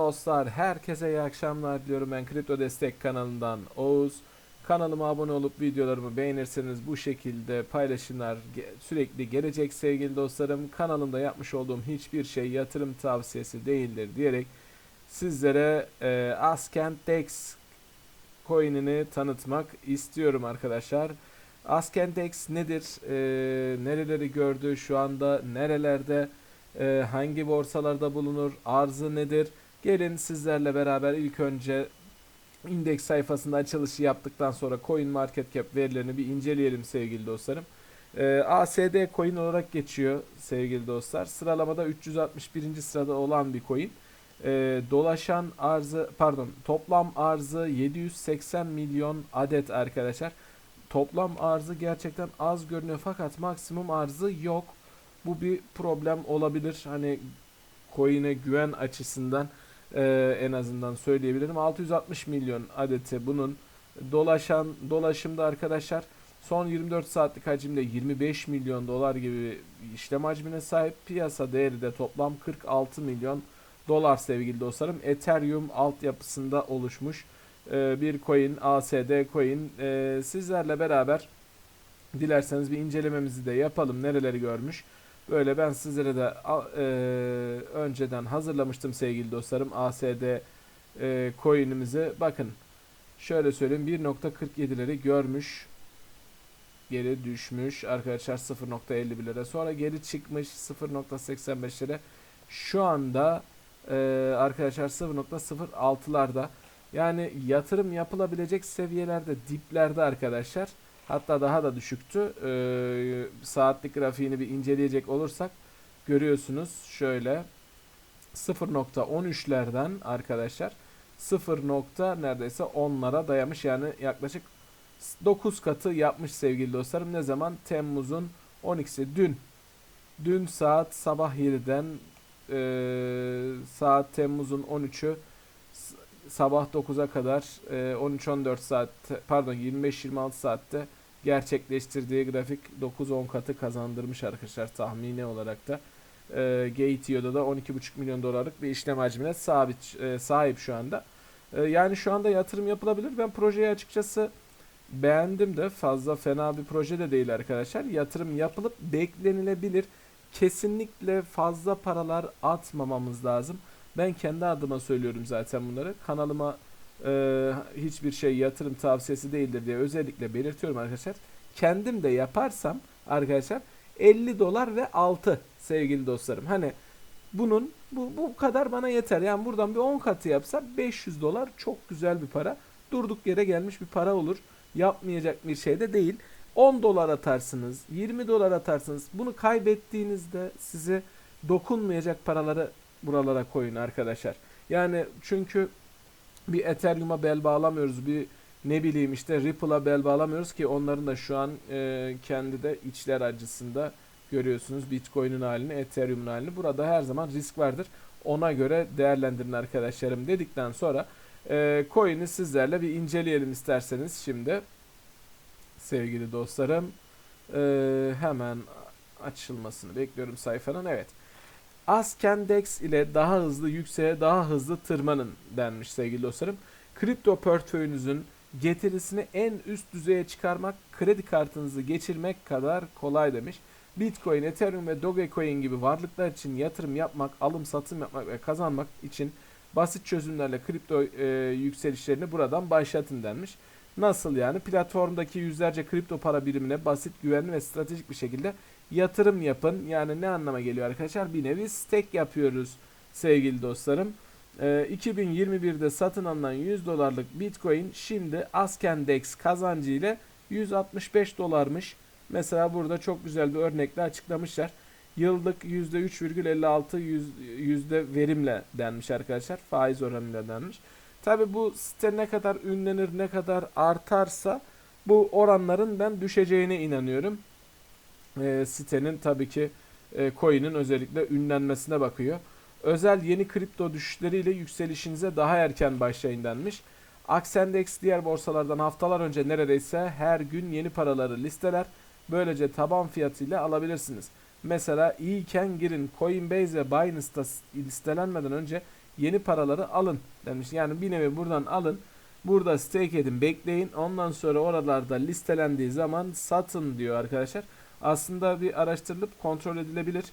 Dostlar herkese iyi akşamlar diliyorum ben Kripto Destek kanalından Oğuz. Kanalıma abone olup videolarımı beğenirseniz bu şekilde paylaşımlar sürekli gelecek sevgili dostlarım. Kanalımda yapmış olduğum hiçbir şey yatırım tavsiyesi değildir diyerek sizlere e, Askent Dex coin'ini tanıtmak istiyorum arkadaşlar. Askendex nedir? E, nereleri gördü? Şu anda nerelerde? E, hangi borsalarda bulunur? Arzı nedir? Gelin sizlerle beraber ilk önce indeks sayfasında açılışı yaptıktan sonra Coin Market verilerini bir inceleyelim sevgili dostlarım. E, ASD coin olarak geçiyor sevgili dostlar. Sıralamada 361. sırada olan bir coin. E, dolaşan arzı pardon toplam arzı 780 milyon adet arkadaşlar. Toplam arzı gerçekten az görünüyor fakat maksimum arzı yok. Bu bir problem olabilir. Hani coin'e güven açısından e, en azından söyleyebilirim. 660 milyon adeti bunun dolaşan dolaşımda arkadaşlar son 24 saatlik hacimde 25 milyon dolar gibi işlem hacmine sahip. Piyasa değeri de toplam 46 milyon dolar sevgili dostlarım. Ethereum altyapısında oluşmuş e, bir coin, ASD coin. E, sizlerle beraber dilerseniz bir incelememizi de yapalım. Nereleri görmüş. Böyle ben sizlere de e, önceden hazırlamıştım sevgili dostlarım. ASD e, coin'imizi. Bakın şöyle söyleyeyim 1.47'leri görmüş. Geri düşmüş arkadaşlar 0.51'lere. Sonra geri çıkmış 0.85'lere. Şu anda e, arkadaşlar 0.06'larda. Yani yatırım yapılabilecek seviyelerde diplerde arkadaşlar. Hatta daha da düşüktü. Ee, saatlik grafiğini bir inceleyecek olursak görüyorsunuz şöyle 0.13'lerden arkadaşlar 0. nokta neredeyse 10'lara dayamış yani yaklaşık 9 katı yapmış sevgili dostlarım. Ne zaman? Temmuz'un 12'si dün. Dün saat sabah 7'den e, saat Temmuz'un 13'ü s- sabah 9'a kadar e, 13-14 saat pardon 25-26 saatte gerçekleştirdiği grafik 9-10 katı kazandırmış arkadaşlar tahmini olarak da. E, Gateio'da da 12,5 milyon dolarlık bir işlem hacmine sabit e, sahip şu anda. E, yani şu anda yatırım yapılabilir. Ben projeyi açıkçası beğendim de fazla fena bir proje de değil arkadaşlar. Yatırım yapılıp beklenilebilir. Kesinlikle fazla paralar atmamamız lazım. Ben kendi adıma söylüyorum zaten bunları. Kanalıma e, hiçbir şey yatırım tavsiyesi değildir diye özellikle belirtiyorum arkadaşlar. Kendim de yaparsam arkadaşlar 50 dolar ve altı sevgili dostlarım. Hani bunun bu, bu kadar bana yeter. Yani buradan bir 10 katı yapsa 500 dolar çok güzel bir para. Durduk yere gelmiş bir para olur. Yapmayacak bir şey de değil. 10 dolar atarsınız, 20 dolar atarsınız. Bunu kaybettiğinizde size dokunmayacak paraları buralara koyun arkadaşlar. Yani çünkü bir Ethereum'a bel bağlamıyoruz. Bir ne bileyim işte Ripple'a bel bağlamıyoruz ki onların da şu an e, kendi de içler acısında görüyorsunuz Bitcoin'in halini, Ethereum'un halini. Burada her zaman risk vardır. Ona göre değerlendirin arkadaşlarım dedikten sonra e, coin'i sizlerle bir inceleyelim isterseniz şimdi. Sevgili dostlarım e, hemen açılmasını bekliyorum sayfanın. Evet. Askendex ile daha hızlı yükseğe daha hızlı tırmanın denmiş sevgili dostlarım. Kripto portföyünüzün getirisini en üst düzeye çıkarmak kredi kartınızı geçirmek kadar kolay demiş. Bitcoin, Ethereum ve Dogecoin gibi varlıklar için yatırım yapmak, alım satım yapmak ve kazanmak için basit çözümlerle kripto e, yükselişlerini buradan başlatın denmiş. Nasıl yani? Platformdaki yüzlerce kripto para birimine basit, güvenli ve stratejik bir şekilde yatırım yapın. Yani ne anlama geliyor arkadaşlar? Bir nevi stake yapıyoruz sevgili dostlarım. Ee, 2021'de satın alınan 100 dolarlık Bitcoin şimdi Askendex kazancı ile 165 dolarmış. Mesela burada çok güzel bir örnekle açıklamışlar. Yıllık %3,56 yüz- yüzde verimle denmiş arkadaşlar. Faiz oranıyla denmiş. Tabi bu site ne kadar ünlenir, ne kadar artarsa bu oranların ben düşeceğine inanıyorum. Ee, sitenin tabii ki e, coin'in özellikle ünlenmesine bakıyor. Özel yeni kripto düşüşleriyle yükselişinize daha erken başlayın denmiş. Aksendex diğer borsalardan haftalar önce neredeyse her gün yeni paraları listeler. Böylece taban fiyatıyla alabilirsiniz. Mesela iyiyken girin Coinbase ve Binance'da listelenmeden önce yeni paraları alın demiş. Yani bir nevi buradan alın. Burada stake edin bekleyin. Ondan sonra oralarda listelendiği zaman satın diyor arkadaşlar. Aslında bir araştırılıp kontrol edilebilir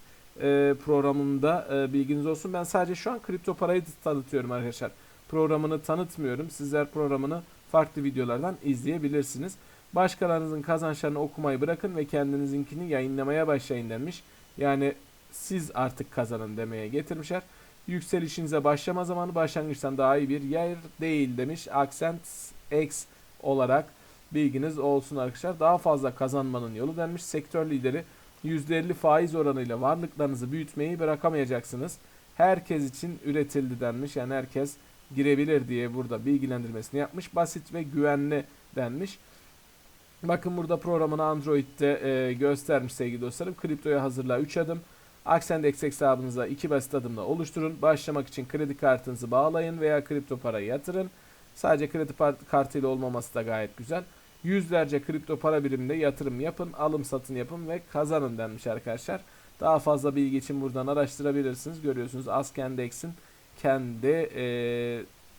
e, programında e, bilginiz olsun. Ben sadece şu an kripto parayı tanıtıyorum arkadaşlar. Programını tanıtmıyorum. Sizler programını farklı videolardan izleyebilirsiniz. Başkalarınızın kazançlarını okumayı bırakın ve kendinizinkini yayınlamaya başlayın denmiş. Yani siz artık kazanın demeye getirmişler. Yükselişinize başlama zamanı başlangıçtan daha iyi bir yer değil demiş. Accent X olarak bilginiz olsun arkadaşlar. Daha fazla kazanmanın yolu denmiş. Sektör lideri %50 faiz oranıyla varlıklarınızı büyütmeyi bırakamayacaksınız. Herkes için üretildi denmiş. Yani herkes girebilir diye burada bilgilendirmesini yapmış. Basit ve güvenli denmiş. Bakın burada programını Android'de e, göstermiş sevgili dostlarım. Kriptoya hazırla 3 adım. Accent hesabınıza 2 basit adımla oluşturun. Başlamak için kredi kartınızı bağlayın veya kripto parayı yatırın. Sadece kredi kartıyla olmaması da gayet güzel. Yüzlerce kripto para biriminde yatırım yapın, alım satın yapın ve kazanın denmiş arkadaşlar. Daha fazla bilgi için buradan araştırabilirsiniz. Görüyorsunuz Askendex'in kendi e,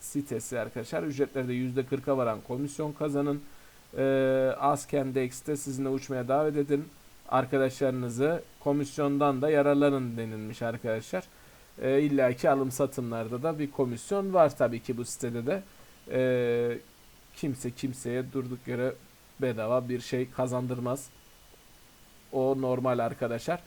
sitesi arkadaşlar. Ücretlerde %40'a varan komisyon kazanın. E, Askendex'te sizinle uçmaya davet edin. Arkadaşlarınızı komisyondan da yararlanın denilmiş arkadaşlar. E, İlla ki alım satımlarda da bir komisyon var tabii ki bu sitede de. E, kimse kimseye durduk yere bedava bir şey kazandırmaz. O normal arkadaşlar.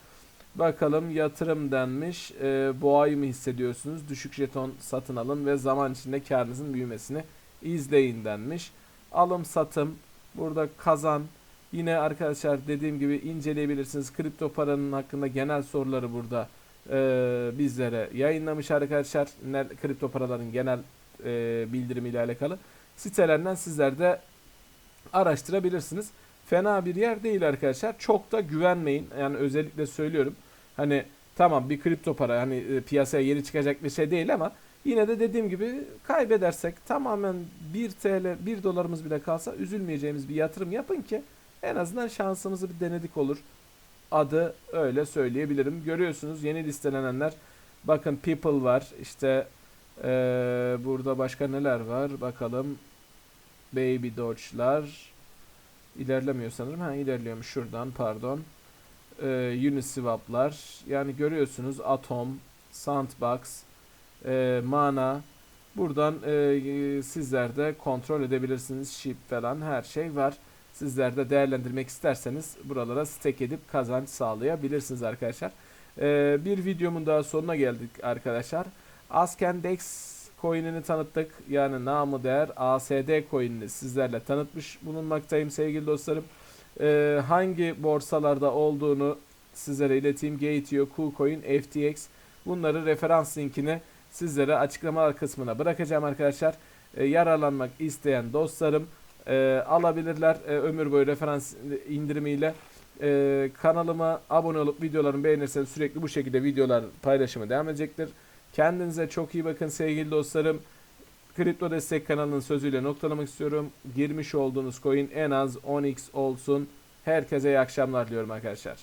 Bakalım yatırım denmiş. E, boğayı mı hissediyorsunuz? Düşük jeton satın alın ve zaman içinde karınızın büyümesini izleyin denmiş. Alım satım. Burada kazan. Yine arkadaşlar dediğim gibi inceleyebilirsiniz. Kripto paranın hakkında genel soruları burada e, bizlere yayınlamış arkadaşlar. Kripto paraların genel e, bildirimiyle alakalı. Sitelerinden sizler de araştırabilirsiniz. Fena bir yer değil arkadaşlar. Çok da güvenmeyin. Yani özellikle söylüyorum. Hani tamam bir kripto para hani e, piyasaya yeni çıkacak bir şey değil ama yine de dediğim gibi kaybedersek tamamen 1 TL 1 dolarımız bile kalsa üzülmeyeceğimiz bir yatırım yapın ki en azından şansımızı bir denedik olur. Adı öyle söyleyebilirim. Görüyorsunuz yeni listelenenler. Bakın People var. İşte ee, burada başka neler var? Bakalım. Baby Dodge'lar. İlerlemiyor sanırım. Ha ilerliyormuş şuradan pardon. Ee, Uniswap'lar. Yani görüyorsunuz Atom, Sandbox, e, Mana. Buradan e, sizler de kontrol edebilirsiniz. Ship falan her şey var. Sizler de değerlendirmek isterseniz buralara stake edip kazanç sağlayabilirsiniz arkadaşlar. Ee, bir videomun daha sonuna geldik arkadaşlar. Askendex coin'ini tanıttık. Yani namı değer ASD coin'ini sizlerle tanıtmış bulunmaktayım sevgili dostlarım. Ee, hangi borsalarda olduğunu sizlere ileteyim. Gate.io, KuCoin, FTX. Bunları referans linkini sizlere açıklamalar kısmına bırakacağım arkadaşlar. Ee, yararlanmak isteyen dostlarım e, alabilirler e, ömür boyu referans indirimiyle. E, kanalıma abone olup videolarımı beğenirseniz sürekli bu şekilde videolar paylaşımı devam edecektir. Kendinize çok iyi bakın sevgili dostlarım. Kripto Destek kanalının sözüyle noktalamak istiyorum. Girmiş olduğunuz coin en az 10x olsun. Herkese iyi akşamlar diliyorum arkadaşlar.